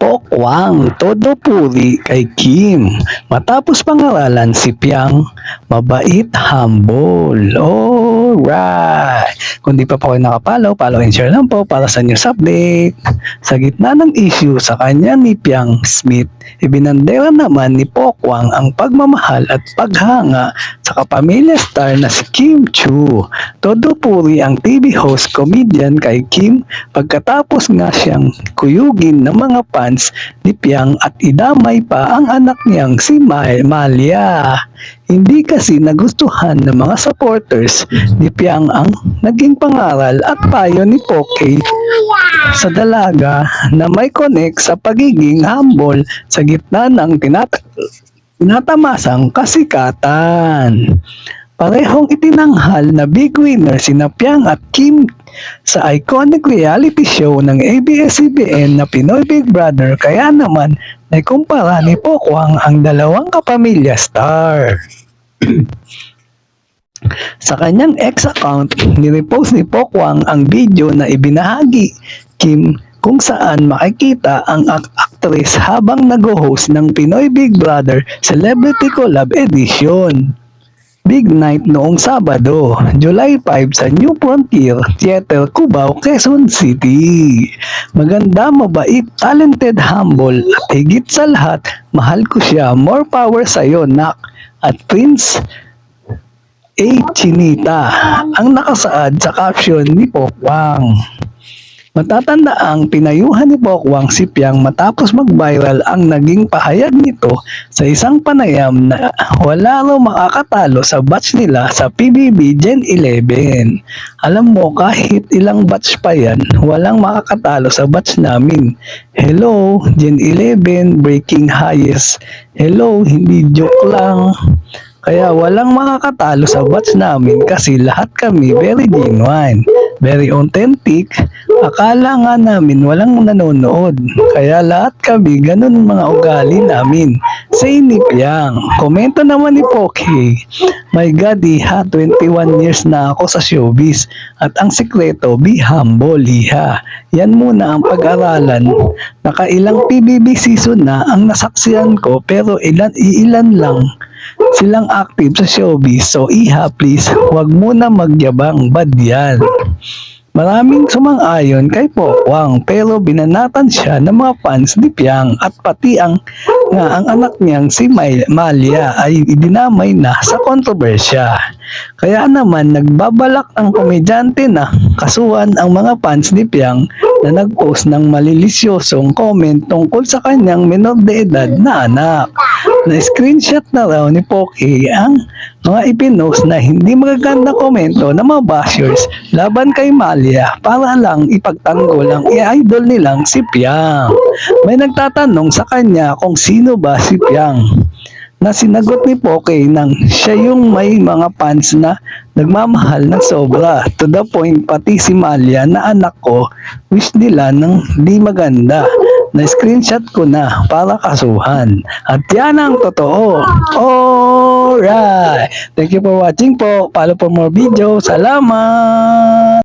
Pokwang todo puri kay Kim. Matapos pangaralan si Piang, mabait, humble. Alright. Kung di pa po kayo nakapalaw, follow and share lang po para sa news update. Sa gitna ng issue sa kanya ni Piang Smith, ibinandera naman ni Pokwang ang pagmamahal at paghanga sa kapamilya star na si Kim Chu. Todo puri ang TV host comedian kay Kim pagkatapos nga siyang kuyugin ng mga fans ni Piang at idamay pa ang anak niyang si Ma- Malia. Hindi kasi nagustuhan ng mga supporters ni Piang ang naging pangaral at payo ni Poke sa dalaga na may connect sa pagiging humble sa gitna ng tinat tinatamasang kasikatan. Parehong itinanghal na big winner sina Piang at Kim sa iconic reality show ng ABS-CBN na Pinoy Big Brother kaya naman naikumpara ni Pokwang ang dalawang kapamilya star. Sa kanyang ex account, nirepost ni Pokwang ang video na ibinahagi Kim kung saan makikita ang actress habang nag-host ng Pinoy Big Brother Celebrity Collab Edition. Big night noong Sabado, July 5 sa New Frontier Theater, Cubao, Quezon City. Maganda, mabait, talented, humble, at higit sa lahat, mahal ko siya. More power sa'yo, nak. At Prince A. Chinita ang nakasaad sa caption ni Pokwang. Matatanda ang pinayuhan ni Pokwang si Piang matapos mag-viral ang naging pahayag nito sa isang panayam na wala raw makakatalo sa batch nila sa PBB Gen 11. Alam mo kahit ilang batch pa yan, walang makakatalo sa batch namin. Hello, Gen 11, breaking highest. Hello, hindi joke lang. Kaya walang makakatalo sa batch namin kasi lahat kami very genuine, very authentic. Akala nga namin walang nanonood. Kaya lahat kami ganun mga ugali namin. Say ni Piang. Komento naman ni Poki. My God, iha, 21 years na ako sa showbiz. At ang sikreto, be humble, iha. Yan muna ang pag-aralan. Nakailang PBB season na ang nasaksiyan ko pero ilan, iilan lang silang active sa showbiz. So, iha, please, huwag muna magyabang. Bad yan. Maraming sumang-ayon kay Pokwang pero binanatan siya ng mga fans ni Piang at pati ang nga ang anak niyang si Malia ay idinamay na sa kontrobersya. Kaya naman nagbabalak ang komedyante na kasuhan ang mga fans ni Piang na nag-post ng malilisyosong comment tungkol sa kanyang menor de edad na anak. Na-screenshot na raw ni Poki ang mga ipinost na hindi magaganda komento ng mga bashers laban kay Malia para lang ipagtanggol ang i-idol nilang si Piang. May nagtatanong sa kanya kung sino ba si Piang? Na sinagot ni Poke nang siya yung may mga fans na nagmamahal ng sobra. To the point pati si Malia na anak ko wish nila ng di maganda. Na screenshot ko na para kasuhan. At yan ang totoo. Alright. Thank you for watching po. Follow for more video. Salamat